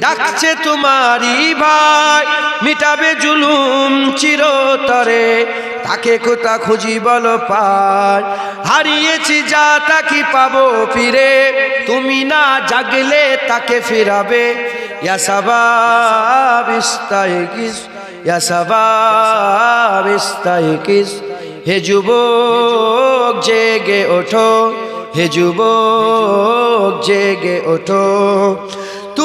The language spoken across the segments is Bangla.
ডাকছে তোমারই ভাই, মিটাবে জুলুম চিরতরে। তাকে কোথা খুঁজি বলো পায় হারিয়েছি যা তাকে পাবো ফিরে। তুমি না জাগলে তাকে ফিরাবে। হে যুবক জেগে ওঠো, হে যুবক জেগে ওঠো।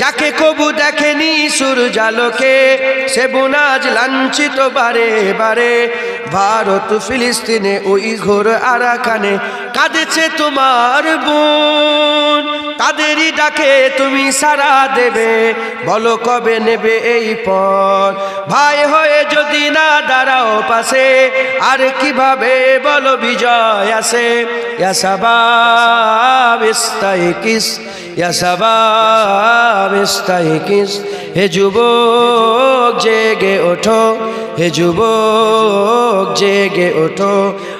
যাকে কবু দেখেনি সূর্যালোকে, সে বুন আজ লাঞ্ছিত বারে বারে। ভারত ফিলিস্তিনে ওই ঘোর আরাকানে কাঁদেছে তোমার বোন। তাদেরই ডাকে তুমি সারা দেবে, বলো কবে নেবে এই পর ভাই হয়ে যদি না দাঁড়াও পাশে, আর কীভাবে বলো বিজয় আসে? ইয়াসাবাব ইস্তাইকিস ইয়াসাবাব ইস্তাইকিস হে যুবক জেগে ওঠো। হে যুবক জেগে ওঠো।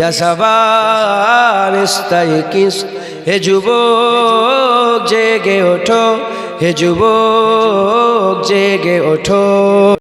ইয়া শাবাব ইস্তাইকিস হে যুবক জেগে ওঠো। হে যুবক জেগে ওঠো।